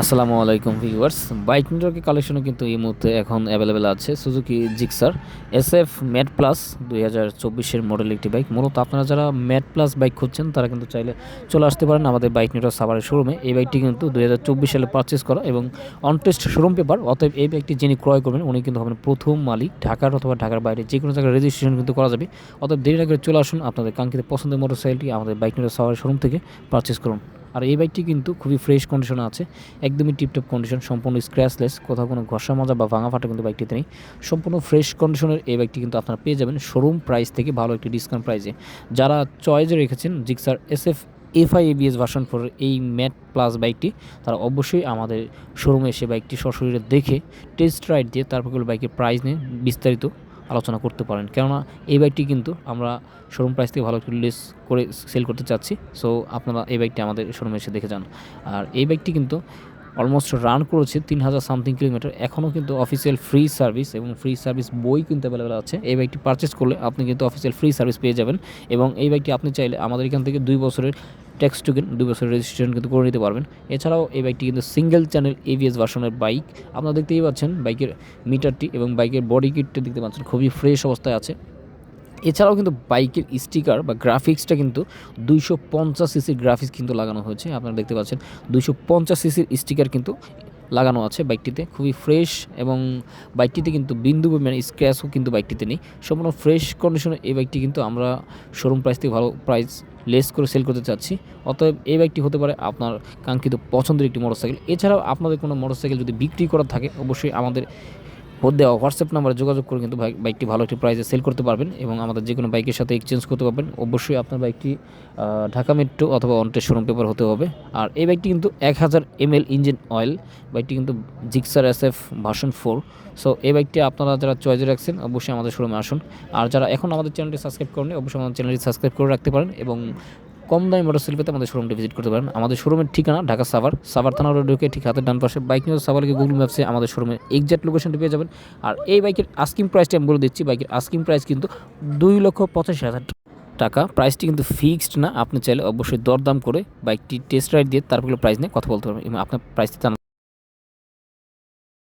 আসসালামু আলাইকুম viewers. Bike নেটওয়ার্কের কালেকশনও কিন্তু এই মুহূর্তে এখন অ্যাভেলেবেল আছে Suzuki Gixxer S F matte plus দুই হাজার চব্বিশের মডেল একটি বাইক মূলত আপনারা যারা ম্যাট প্লাস বাইক খুঁজছেন, তারা কিন্তু চাইলে চলে আসতে পারেন আমাদের বাইক নেটওয়ার্ক সাভারের শোরুমে এই বাইকটি কিন্তু দুই হাজার চব্বিশ সালে পারচেস করা এবং অনটেস্ট শোরুম পেপার অতএব এই বাইকটি যিনি ক্রয় করবেন, উনি কিন্তু হবেন প্রথম মালিক ঢাকার অথবা ঢাকার বাইরে। যে কোনো জায়গায় রেজিস্ট্রেশন কিন্তু করা যাবে। অতএব দেরি না করে চলে আসুন আপনাদের কাঙ্ক্ষিত পছন্দের মোটরসাইকেলটি আমাদের বাইক নেটওয়ার্ক সাভারের শোরুম থেকে পারচেস করুন। আর এই বাইকটি কিন্তু খুবই ফ্রেশ কন্ডিশনে আছে, একদমই টিপটপ কন্ডিশন সম্পূর্ণ স্ক্র্যাচলেস কোথাও কোনো ঘষা মাজা বা ভাঙা ফাটা কিন্তু বাইকটিতে নেই। সম্পূর্ণ ফ্রেশ কন্ডিশনের এই বাইকটি কিন্তু আপনারা পেয়ে যাবেন শোরুম প্রাইস থেকে ভালো একটি ডিসকাউন্ট প্রাইসে যারা চয়েজে রেখেছেন Gixxer S F FI ABS version four এই ম্যাট প্লাস বাইকটি তারা অবশ্যই আমাদের শোরুমে এসে বাইকটি সশরীরে দেখে টেস্ট রাইড দিয়ে তারপর বাইকের প্রাইস নিয়ে বিস্তারিত আলোচনা করতে পারেন। কেননা এই বাইকটি কিন্তু আমরা শোরুম প্রাইস থেকে ভালো একটু লেস করে সেল করতে চাচ্ছি। সো আপনারা এই বাইকটি আমাদের শোরুমে এসে দেখে যান। আর এই বাইকটি কিন্তু অলমোস্ট রান করেছে তিন হাজার সামথিং কিলোমিটার এখনও কিন্তু অফিসিয়াল ফ্রি সার্ভিস এবং ফ্রি সার্ভিস বই কিন্তু অ্যাভেলেবেল আছে। এই বাইকটি পারচেস করলে আপনি কিন্তু অফিসিয়াল ফ্রি সার্ভিস পেয়ে যাবেন। এবং এই বাইকটি আপনি চাইলে আমাদের এখান থেকে দুই বছরের ট্যাক্স টোকেন দুই বছরের রেজিস্ট্রেশন কিন্তু করে নিতে পারবেন। এছাড়াও এই বাইকটি কিন্তু সিঙ্গেল চ্যানেল এভিএস ভার্সনের বাইক আপনারা দেখতেই পাচ্ছেন বাইকের মিটারটি এবং বাইকের বডি কিটটি দেখতে পাচ্ছেন, খুবই ফ্রেশ অবস্থায় আছে। এছাড়াও কিন্তু বাইকের স্টিকার বা গ্রাফিক্সটা কিন্তু দুইশো পঞ্চাশ সিসির গ্রাফিক্স কিন্তু লাগানো হয়েছে। আপনারা দেখতে পাচ্ছেন দুইশো পঞ্চাশ সিসির স্টিকার কিন্তু লাগানো আছে বাইকটিতে খুবই ফ্রেশ এবং বাইকটিতে কিন্তু বিন্দু পরিমাণে স্ক্র্যাচও কিন্তু বাইকটিতে নেই। সম্পূর্ণ ফ্রেশ কন্ডিশনে এই বাইকটি কিন্তু আমরা শোরুম প্রাইস থেকে ভালো প্রাইস লেস করে সেল করতে চাচ্ছি। অতএব এই বাইকটি হতে পারে আপনার কাঙ্ক্ষিত পছন্দের একটি মোটরসাইকেল। এছাড়াও আপনাদের কোনো মোটরসাইকেল যদি বিক্রি করা থাকে, অবশ্যই আমাদের দেওয়া হোয়াটসঅ্যাপ নাম্বারে যোগাযোগ করে কিন্তু বাইকটি ভালো একটি প্রাইসে সেল করতে পারবেন এবং আমাদের যে কোনো বাইকের সাথে এক্সচেঞ্জ করতে পারবেন। অবশ্যই আপনার বাইকটি ঢাকা মেট্রো অথবা অন্টের শোরুম পেপার হতে হবে। আর এই বাইকটি কিন্তু এক হাজার এমএল ইঞ্জিন অয়েল বাইকটি কিন্তু Gixxer S F version four so এই বাইকটি আপনারা যারা চয়েজে রাখছেন, অবশ্যই আমাদের শোরুমে আসুন। আর যারা এখন আমাদের চ্যানেলটি সাবস্ক্রাইব করেন অবশ্যই আমাদের চ্যানেলটি সাবস্ক্রাইব করে রাখতে পারেন এবং কম দামি মোটরসাইকেল পেতে আমাদের শোরুমটি ভিজিট করতে পারেন। আমাদের শোরুমের ঠিকানা ঢাকা সাভার। সাভার থানা রোড ঢুকে ঠিক হাতের ডান পাশে বাইক নিউজ সাভারকে গুগল ম্যাপসে আমাদের শোরুমের এক্সাক্ট লোকেশনটি পেয়ে যাবেন। আর এই বাইকের আস্কিং প্রাইসটি আমি বলে দিচ্ছি বাইকের আস্কিং প্রাইস কিন্তু দুই লক্ষ পঁচাশি হাজার টাকা। প্রাইসটি কিন্তু ফিক্সড না। আপনি চাইলে অবশ্যই দরদাম করে বাইকটি টেস্ট রাইড দিয়ে তারপরে প্রাইস নিয়ে কথা বলতে পারবেন। এবং আপনার প্রাইসটি